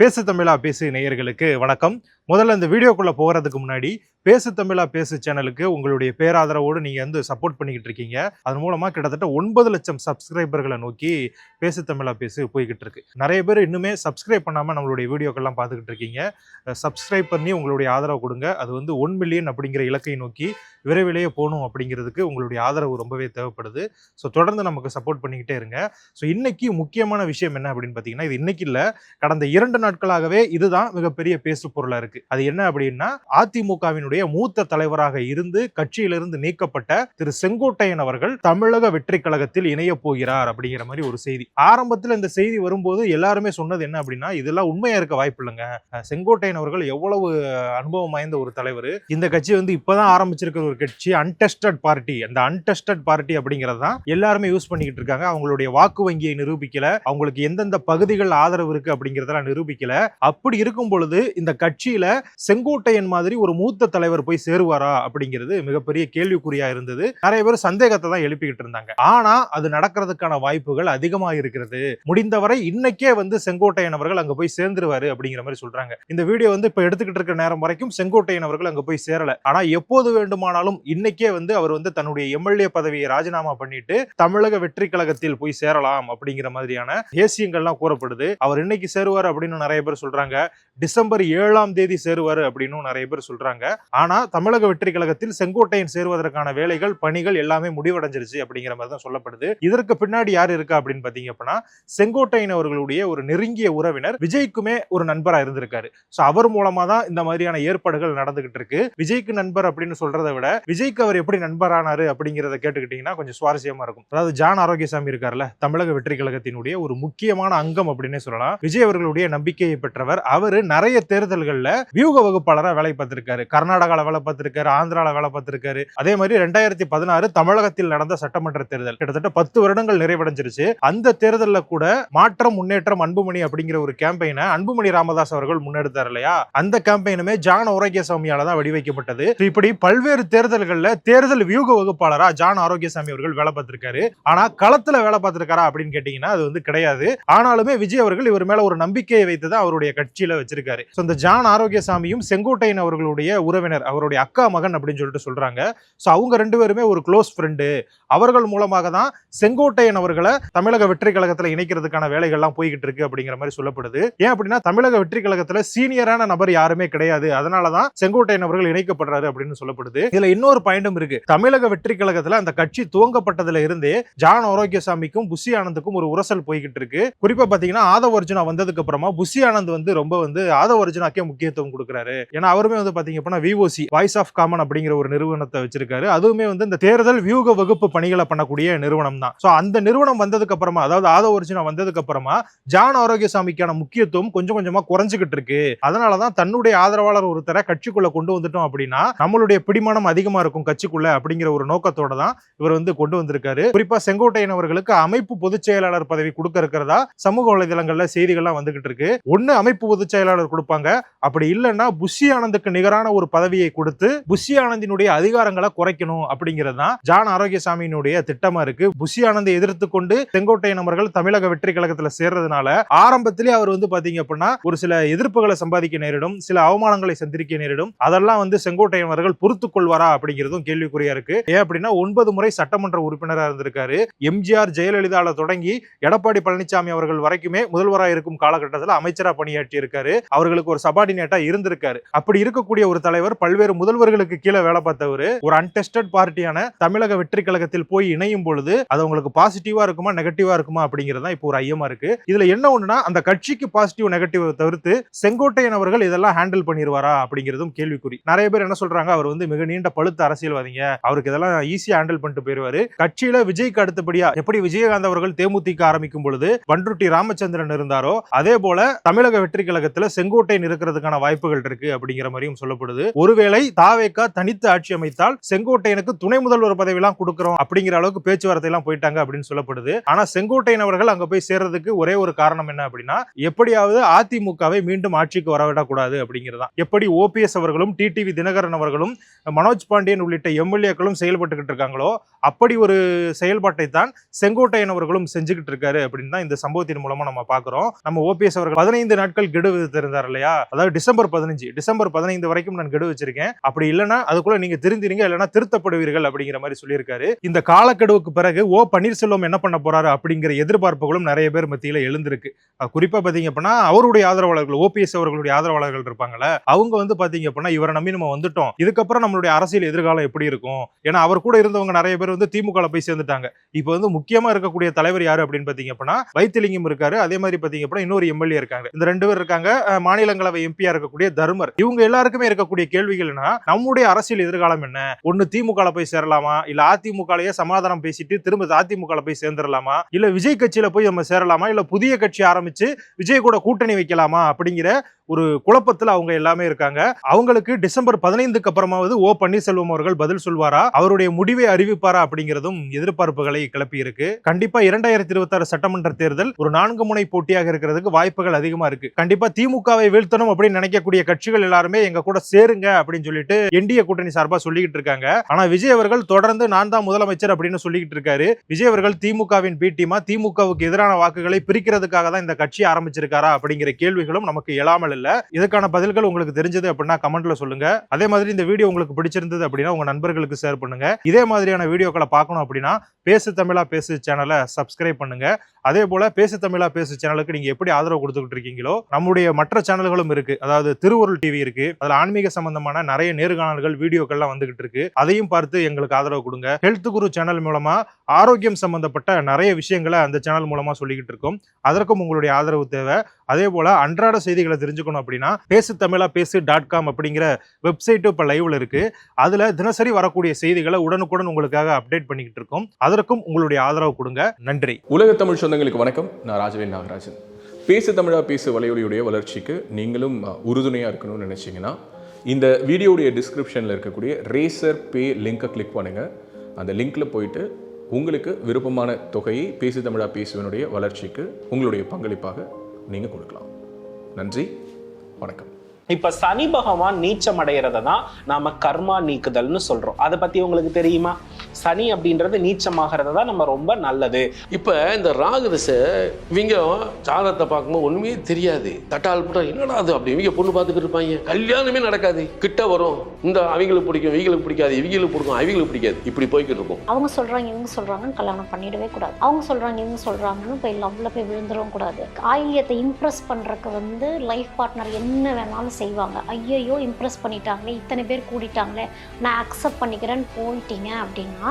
பேசு தமிழா பேசு நேயர்களுக்கு வணக்கம். முதல்ல இந்த வீடியோக்குள்ளே போகிறதுக்கு முன்னாடி பேசு தமிழா பேசு சேனலுக்கு உங்களுடைய பேராதரவோடு நீங்கள் வந்து சப்போர்ட் பண்ணிக்கிட்டு இருக்கீங்க. அதன் மூலமாக கிட்டத்தட்ட ஒன்பது லட்சம் சப்ஸ்கிரைபர்களை நோக்கி பேசு தமிழா பேசு போய்கிட்டு இருக்கு. நிறைய பேர் இன்னுமே சப்ஸ்கிரைப் பண்ணாமல் நம்மளுடைய வீடியோக்கெல்லாம் பார்த்துக்கிட்டு இருக்கீங்க. சப்ஸ்கிரைப் பண்ணி உங்களுடைய ஆதரவு கொடுங்க. அது வந்து ஒன் மில்லியன் அப்படிங்கிற இலக்கை நோக்கி விரைவிலேயே போகணும் அப்படிங்கிறதுக்கு உங்களுடைய ஆதரவு ரொம்பவே தேவைப்படுது. ஸோ தொடர்ந்து நமக்கு சப்போர்ட் பண்ணிக்கிட்டே இருங்க. ஸோ இன்னைக்கு முக்கியமான விஷயம் என்ன அப்படின்னு பார்த்தீங்கன்னா இது இன்னைக்கு இல்லை. கடந்த இரண்டு நாட்களாகவே இதுதான் மிகப்பெரிய பேசு பொருளா இருக்கு. அது என்ன அப்படின்னா அதிமுகவினுடைய மூத்த தலைவராக இருந்து கட்சியிலிருந்து நீக்கப்பட்ட திரு செங்கோட்டையன் அவர்கள் தமிழக வெற்றி கழகத்தில் இணைய போகிறார் அப்படிங்கிற மாதிரி ஒரு செய்தி. ஆரம்பத்தில் இந்த செய்தி வரும்போது எல்லாருமே சொன்னது என்ன அப்படின்னா இதெல்லாம் உண்மையா இருக்க வாய்ப்பு இல்லைங்க. செங்கோட்டையன் அவர்கள் எவ்வளவு அனுபவம் வாய்ந்த ஒரு தலைவர். இந்த கட்சி வந்து இப்பதான் ஆரம்பிச்சிருக்கிற ஒரு கட்சி அன்டெஸ்டட் பார்ட்டி. அந்த அன்டெஸ்டட் பார்ட்டி அப்படிங்கிறது தான் எல்லாருமே யூஸ் பண்ணிக்கிட்டு இருக்காங்க. அவங்களுடைய வாக்கு வங்கியை நிரூபிக்கல. அவங்களுக்கு எந்தெந்த பகுதிகள் ஆதரவு இருக்கு அப்படிங்கறதெல்லாம் நிரூபிக்கல அப்படி இருக்கும் பொழுது இந்த கட்சியில செங்கோட்டையன் மாதிரி ஒரு மூத்த தலைவர் போய் சேருவாரா அப்படிங்கிறது மிகப்பெரிய கேள்விக்குறியா இருந்தது. நிறைய பேர் சந்தேகத்தை தான் எழுப்பிக்கிட்டு இருந்தாங்க. ஆனா அது நடக்கிறதுக்கான வாய்ப்புகள் அதிகமா இருக்கிறது. முடிந்தவரை இன்னைக்கே வந்து செங்கோட்டையன் அவர்கள் அங்க போய் சேர்ந்துருவாரு அப்படிங்கிற மாதிரி சொல்றாங்க. இந்த வீடியோ வந்து இப்ப எடுத்துக்கிட்டு இருக்கிற நேரம் வரைக்கும் செங்கோட்டையன் அவர்கள் அங்க போய் சேரல. ஆனா எப்போது வேண்டுமானாலும் இன்னைக்கே வந்து அவர் வந்து தன்னுடைய எம்எல்ஏ பதவியை ராஜினாமா பண்ணிட்டு தமிழக வெற்றி கழகத்தில் போய் சேரலாம் அப்படிங்கிற மாதிரியான தேசியங்கள்லாம் கூறப்படுது. அவர் இன்னைக்கு சேருவார் அப்படின்னு நிறைய பேர் சொல்றாங்க. டிசம்பர் ஏழாம் தேதி சேருவாரு அப்படின்னு நிறைய பேர் சொல்றாங்க. ஆனா தமிழக வெற்றி கழகத்தில் செங்கோட்டையன் சேருவதற்கான வேலைகள் பணிகள் எல்லாமே முடிவடைஞ்சிருச்சு அப்படிங்கிற மாதிரி தான் சொல்லப்படுது. இதற்கு பின்னாடி யார் இருக்கா அப்படின்னு பாத்தீங்க அப்படின்னா செங்கோட்டையன் அவர்களுடைய ஒரு நெருங்கிய உறவினர் விஜய்க்குமே ஒரு நண்பரா இருந்திருக்காரு. சோ அவர் மூலமா தான் இந்த மாதிரியான ஏற்பாடுகள் நடந்துகிட்டு இருக்கு. விஜய்க்கு நண்பர் அப்படின்னு சொல்றதை விட விஜய்க்கு அவர் எப்படி நண்பரானாரு அப்படிங்கிறத கேட்டுக்கிட்டீங்கன்னா கொஞ்சம் சுவாரஸ்யமா இருக்கும். அதாவது ஜான் ஆரோக்கியசாமி இருக்கார்ல தமிழக வெற்றி கழகத்தினுடைய ஒரு முக்கியமான அங்கம் அப்படின்னே சொல்லலாம். விஜய் அவர்களுடைய நம்பிக்கை நம்பிக்கையை பெற்றவர். அவர் நிறைய தேர்தல்களில் வியூக வகுப்பாளரா வேலை பார்த்திருக்காரு. கர்நாடகால வேலை பார்த்திருக்காரு ஆந்திரால வேலை பார்த்திருக்காரு. அதே மாதிரி ரெண்டாயிரத்தி பதினாறு தமிழகத்தில் நடந்த சட்டமன்ற தேர்தல். கிட்டத்தட்ட பத்து வருடங்கள் நிறைவடைஞ்சிருச்சு. அந்த தேர்தலில் கூட மாற்றம் முன்னேற்றம் அன்புமணி அப்படிங்கிற ஒரு கேம்பெயினை அன்புமணி ராமதாஸ் அவர்கள் முன்னெடுத்தார் இல்லையா? அந்த கேம்பெயினுமே ஜான் ஆரோக்கியசாமியால தான் வடிவைக்கப்பட்டது. இப்படி பல்வேறு தேர்தல்களில் தேர்தல் வியூக வகுப்பாளரா ஜான் ஆரோக்கியசாமி அவர்கள் வேலை பார்த்திருக்காரு. ஆனா களத்துல வேலை பார்த்திருக்காரா அப்படின்னு கேட்டீங்கன்னா அது வந்து கிடையாது. ஆனாலுமே விஜய் அவர்கள் இவர் மேல ஒரு நம்பிக்கையை வைத்து தான் அவருடைய கட்சியில வச்சிருக்காரு. ஸோ இந்த ஜான் ஆரோக்கியசாமியும் செங்கோட்டையன் அவர்களுடைய உறவினர் அவருடைய அக்கா மகன் அப்படின்னு சொல்லிட்டு சொல்றாங்க. ஸோ அவங்க ரெண்டு பேருமே ஒரு க்ளோஸ் ஃப்ரெண்டு அவர்கள் மூலமாக தான் செங்கோட்டையன் அவர்களை தமிழக வெற்றி கழகத்துல இணைக்கிறதுக்கான வேலைகள்லாம் போய்கிட்டு இருக்கு அப்படிங்கிற மாதிரி சொல்லப்படுது. ஏன் அப்படின்னா தமிழக வெற்றி கழகத்துல சீனியரான நபர் யாருமே கிடையாது. அதனாலதான் செங்கோட்டையன் அவர்கள் இணைக்கப்படுறாரு அப்படின்னு சொல்லப்படுது. இதுல இன்னொரு பாயிண்டும் இருக்கு. தமிழக வெற்றி கழகத்துல அந்த கட்சி துவங்கப்பட்டதுல இருந்தே ஜான் ஆரோக்கியசாமிக்கும் புஷி ஆனந்துக்கும் ஒரு உரசல் போய்கிட்டு இருக்கு. குறிப்பா பாத்தீங்கன்னா ஆதவ அர்ஜுனா வந்ததுக்கு அப்புறமா புஷி ஆனந்த் வந்து ரொம்ப வந்து ஆதவ அர்ஜுனாக்கே முக்கியத்துவம் கொடுக்குறாரு. ஏன்னா அவருமே வந்து பாத்தீங்க அப்படின்னா விஓசி வாய்ஸ் ஆஃப் காமன் அப்படிங்கிற ஒரு நிறுவனத்தை வச்சிருக்காரு. அதுவுமே வந்து இந்த தேர்தல் வியூக வகுப்பு பணிகளை பண்ணக்கூடிய நிறுவனம் தான். ஸோ அந்த நிறுவனம் வந்ததுக்கு அப்புறமா அதாவது ஆதவ அர்ஜுனா வந்ததுக்கு அப்புறமா ஜான் ஆரோக்கியசாமிக்கான முக்கியத்துவம் கொஞ்சம் கொஞ்சமா குறைஞ்சிக்கிட்டு இருக்கு. அதனாலதான் தன்னுடைய ஆதரவாளர் ஒருத்தரை கட்சிக்குள்ள கொண்டு வந்துட்டோம் அப்படின்னா நம்மளுடைய பிடிமானம் அதிகமா இருக்கும் கட்சிக்குள்ள அப்படிங்கிற ஒரு நோக்கத்தோட தான் இவர் வந்து கொண்டு வந்திருக்காரு. குறிப்பா செங்கோட்டையன் அவர்களுக்கு அமைப்பு பொதுச் செயலாளர் பதவி கொடுக்க இருக்கிறதா சமூக வலைதளங்கள்ல செய்திகள்லாம் வந்துகிட்டு இருக்கு. ஒன்று அமைப்பு பொதுச் செயலாளர் கொடுப்பாங்க. அப்படி இல்லைன்னா புஷி ஆனந்துக்கு நிகரான ஒரு பதவியை கொடுத்து புஷி ஆனந்தினுடைய அதிகாரங்களை குறைக்கணும் அப்படிங்கிறது தான் ஜான் ஆரோக்கியசாமியினுடைய திட்டமா இருக்கு. புஷி ஆனந்தை எதிர்த்து கொண்டு செங்கோட்டையன் அவர்கள் தமிழக வெற்றி கழகத்துல சேர்றதுனால ஆரம்பத்திலே அவர் வந்து பாத்தீங்க அப்படின்னா ஒரு சில எதிர்ப்புகளை சம்பாதிக்க நேரிடும் சில அவமானங்களை சந்திக்க நேரிடும். அதெல்லாம் வந்து செங்கோட்டையன் அவர்கள் பொறுத்துக் கொள்வாரா அப்படிங்கிறதும் கேள்விக்குறியா இருக்கு. ஏன் அப்படின்னா ஒன்பது முறை சட்டமன்ற உறுப்பினராக இருந்திருக்காரு. எம்ஜிஆர் ஜெயலலிதால தொடங்கி எடப்பாடி பழனிசாமி அவர்கள் வரைக்குமே முதல்வராக இருக்கும் காலகட்டத்தில் அமைச்சரா பணியாற்றி இருக்காரு அவர்களுக்கு ஒரு சபார்டினேட்டா இருந்திருக்காரு. அப்படி இருக்கக்கூடிய ஒரு தலைவர் பல்வேறு முதல்வர்களுக்கு கீழே வேலை பார்த்தவர் ஒரு அன்டெஸ்டட் பார்ட்டியான தமிழக வெற்றி கழகத்தில் போய் இணையும் பொழுது அது உங்களுக்கு பாசிட்டிவா இருக்குமா நெகட்டிவா இருக்குமா அப்படிங்கிறது இப்போ ஒரு ஐயமா இருக்கு. இதுல என்ன ஒண்ணுனா அந்த கட்சிக்கு பாசிட்டிவ் நெகட்டிவ் தவிர்த்து செங்கோட்டையன் அவர்கள் இதெல்லாம் ஹேண்டில் பண்ணிடுவாரா அப்படிங்கிறதும் கேள்விக்குறி. நிறைய பேர் என்ன சொல்றாங்க அவர் வந்து மிக நீண்ட பழுத்த அரசியல்வாதிங்க. அவருக்கு இதெல்லாம் ஈஸியா ஹேண்டில் பண்ணிட்டு போயிருவாரு. கட்சியில விஜய்க்கு அடுத்தபடியா எப்படி விஜயகாந்த் அவர்கள் தேமுதிக ஆரம்பிக்கும் பொழுது பண்ருட்டி ராமச்சந்திரன் இருந்தாரோ அதே போல தமிழக வெற்றி கழகத்துல செங்கோட்டையன் இருக்கிறதுக்கான வாய்ப்புகள் இருக்கு அப்படிங்கிற மாதிரியும் சொல்லப்படுது. ஒருவேளை தாவேக்கா தனித்து ஆட்சி அமைத்தால் செங்கோட்டையனுக்கு துணை முதல்வர் பதவி எல்லாம் கொடுக்கிறோம் அப்படிங்கிற அளவுக்கு பேச்சுவார்த்தை எல்லாம் போயிட்டாங்க அப்படின்னு சொல்லப்படுது. ஆனா செங்கோட்டையன் அவர்கள் அங்க போய் சேர்றதுக்கு ஒரே ஒரு காரணம் என்ன அப்படின்னா எப்படியாவது அதிமுகவை மீண்டும் ஆட்சிக்கு வரவிடக்கூடாது அப்படிங்கிறதா எப்படி ஓபிஎஸ் அவர்களும் டிடிவி தினகரன் அவர்களும் மனோஜ் பாண்டியன் உள்ளிட்ட எம்எல்ஏக்களும் செயல்பட்டுக்கிட்டு இருக்காங்களோ அப்படி ஒரு செயல்பாட்டை தான் செங்கோட்டையன் அவர்களும் செஞ்சுக்கிட்டு இருக்காரு அப்படின்னு தான் இந்த சம்பவத்தின் மூலமா நம்ம பாக்குறோம். நம்ம ஓபிஎஸ் அவர்கள் பதினைந்து நாட்கள் கெடு விதித்திருந்தார் இல்லையா? அதாவது டிசம்பர் பதினஞ்சு. டிசம்பர் பதினைந்து வரைக்கும் நான் கெடு வச்சிருக்கேன். அப்படி இல்லைன்னா அதுக்குள்ள நீங்க திருந்திருங்க இல்லைன்னா திருத்தப்படுவீர்கள் அப்படிங்கிற மாதிரி சொல்லியிருக்காரு. இந்த காலக்கெடுவுக்கு பிறகு ஓ பன்னீர்செல்வம் என்ன பண்ண போறாரு அப்படிங்கிற எதிர்பார்ப்புகளும் நிறைய பேர் மத்தியில் எழுந்திருக்கு. குறிப்பா பாத்தீங்க அப்படின்னா அவருடைய ஆதரவாளர்கள் ஓபிஎஸ் அவர்களுடைய ஆதரவாளர்கள் இருப்பாங்கல்ல அவங்க வந்து பாத்தீங்க அப்படின்னா இவரை நம்பி நம்ம வந்துட்டோம். இதுக்கப்புறம் நம்மளுடைய அரசியல் எதிர்காலம் எப்படி இருக்கும்? ஏன்னா அவர் கூட இருந்தவங்க நிறைய பேர் வந்து திமுக போய் சேர்ந்துட்டாங்க. இப்போ வந்து முக்கியமா இருக்கக்கூடிய தலைவர் யாரு அப்படின்னு பாத்தீங்க அப்படின்னா வைத்திலிங்கம் இருக்காரு. அதே மாதிரி பாத்தீங்க அப்படின்னா இன்னொரு எம்எல்ஏ இருக்காங்க இந்த ரெண்டு பேர் இருக்காங்க. மாநிலங்களவை எம்பியா இருக்கக்கூடிய தர்மர். இவங்க எல்லாருக்குமே இருக்கக்கூடிய கேள்விகள் நம்முடைய அரசியல் எதிர்காலம் என்ன? ஒன்னு திமுக போய் சேரலாமா? இல்ல அதிமுகலயே சமாதானம் பேசிட்டு திரும்ப அதிமுக போய் சேர்ந்துடலாமா இல்ல விஜய் கட்சியில போய் நம்ம சேரலாமா? இல்ல புதிய கட்சி ஆரம்பிச்சு விஜய் கூட கூட்டணி வைக்கலாமா? அப்படிங்கிற ஒரு குழப்பத்தில் அவங்க எல்லாமே இருக்காங்க. அவங்களுக்கு டிசம்பர் பதினைந்துக்கு அப்புறமாவது ஓ பன்னீர்செல்வம் அவர்கள் பதில் சொல்வாரா? அவருடைய முடிவை அறிவிப்பாரா அப்படிங்கிறதும் எதிர்பார்ப்புகளை கிளப்பி இருக்கு. கண்டிப்பா இரண்டாயிரத்தி இருபத்தி ஆறு சட்டமன்ற தேர்தல் ஒரு நான்கு முனை போட்டியாக இருக்கிறதுக்கு வாய்ப்புகள் அதிகமா இருக்கு. கண்டிப்பா திமுகவை வீழ்த்தணும் அப்படின்னு நினைக்கக்கூடிய கட்சிகள் எல்லாருமே எங்க கூட சேருங்க அப்படின்னு சொல்லிட்டு என்டிஏ கூட்டணி சார்பா சொல்லிக்கிட்டு இருக்காங்க. ஆனா விஜய் அவர்கள் தொடர்ந்து நான் தான் முதலமைச்சர் அப்படின்னு சொல்லிக்கிட்டு இருக்காரு. விஜய் அவர்கள் திமுகவின் பி டீமா திமுகவுக்கு எதிரான வாக்குகளை பிரிக்கிறதுக்காக தான் இந்த கட்சி ஆரம்பிச்சிருக்காரா அப்படிங்கிற கேள்விகளும் நமக்கு எழாமல் இல்ல இதுக்கான பதில்கள் உங்களுக்கு தெரிஞ்சது அப்படின்னா கமெண்ட்ல சொல்லுங்க. அதே மாதிரி இந்த வீடியோ உங்களுக்கு பிடிச்சிருந்தது அப்படின்னா உங்க நண்பர்களுக்கு ஷேர் பண்ணுங்க. இதே மாதிரியான வீடியோக்களை பார்க்கணும் அப்படின்னா பேசு தமிழா பேசு சேனலை சப்ஸ்கிரைப் பண்ணுங்க. அதே போல பேசு தமிழா பேசு சேனலுக்கு நீங்க எப்படி ஆதரவு கொடுத்துக்கிட்டு இருக்கீங்களோ நம்முடைய மற்ற சேனல்களும் இருக்கு. அதாவது திருவுருள் டிவி இருக்கு. அதுல ஆன்மீக சம்பந்தமான நிறைய நேர்காணல்கள் வீடியோக்கள்லாம் வந்துகிட்டு இருக்கு. அதையும் பார்த்து எங்களுக்கு ஆதரவு கொடுங்க. ஹெல்த் குரு சேனல் மூலமா ஆரோக்கியம் சம்பந்தப்பட்ட நிறைய விஷயங்களை அந்த சேனல் மூலமா சொல்லிக்கிட்டு இருக்கோம். அதற்கும் உங்களுடைய ஆதரவு தேவை. அதே போல் அன்றாட செய்திகளை தெரிஞ்சுக்கணும் அப்படின்னா பேசு தமிழா பேசு டாட் காம் அப்படிங்கிற வெப்சைட்டும் இப்போ லைவில் இருக்குது அதில் தினசரி வரக்கூடிய செய்திகளை உடனுக்குடன் உங்களுக்காக அப்டேட் பண்ணிக்கிட்டு இருக்கோம். அதற்கும் உங்களுடைய ஆதரவு கொடுங்க. நன்றி. உலக தமிழ் சொந்தங்களுக்கு வணக்கம். நான் ராஜவேல் நாகராஜன். பேசு தமிழா பேசு வலையொலியுடைய வளர்ச்சிக்கு நீங்களும் உறுதுணையாக இருக்கணும்னு நினச்சிங்கன்னா இந்த வீடியோடைய டிஸ்கிரிப்ஷனில் இருக்கக்கூடிய ரேசர் பே லிங்க்கை கிளிக் பண்ணுங்கள் அந்த லிங்க்கில் போயிட்டு உங்களுக்கு விருப்பமான தொகையை பேசு தமிழா பேசுவனுடைய வளர்ச்சிக்கு உங்களுடைய பங்களிப்பாக நீங்கள் கொடுக்கலாம். நன்றி வணக்கம். இப்போ சனி பகவான் நீச்சம் அடைகிறத தான் நாம கர்மா நீக்குதல்னு சொல்றோம். அதை பத்தி உங்களுக்கு தெரியுமா? சனி அப்படின்றது நீச்சமாகிறது தான் நம்ம ரொம்ப நல்லது. இப்போ இந்த ராகு திசை இவங்க ஜாதகத்தை பார்க்கும்போது ஒன்றுமே தெரியாது. தட்டால் போட்டா என்னடா அது அப்படி? இவங்க பொண்ணு பார்த்துக்கிட்டு இருப்பாங்க. கல்யாணமே நடக்காது. கிட்ட வரும். இந்த அவங்களுக்கு பிடிக்கும் இவங்களுக்கு பிடிக்காது. இவங்களுக்கு பிடிக்கும் அவங்களுக்கு பிடிக்காது. இப்படி போய்கிட்டு இருக்கும். அவங்க சொல்றாங்க இவங்க சொல்றாங்கன்னு கல்யாணம் பண்ணிடவே கூடாது. அவங்க சொல்றாங்க இவங்க சொல்றாங்கன்னு போய் லவ்ல போய் விழுந்துடவும் கூடாது. ஆயிலியத்தை இம்ப்ரெஸ் பண்றதுக்கு வந்து லைஃப் பார்ட்னர் என்ன வேணாலும் செய்வாங்க. ஐயையோ இம்ப்ரெஸ் பண்ணிட்டாங்களே இத்தனை பேர் கூடிட்டாங்களே நான் அக்செப்ட் பண்ணிக்கிறேன்னு போயிட்டீங்க அப்படின்னா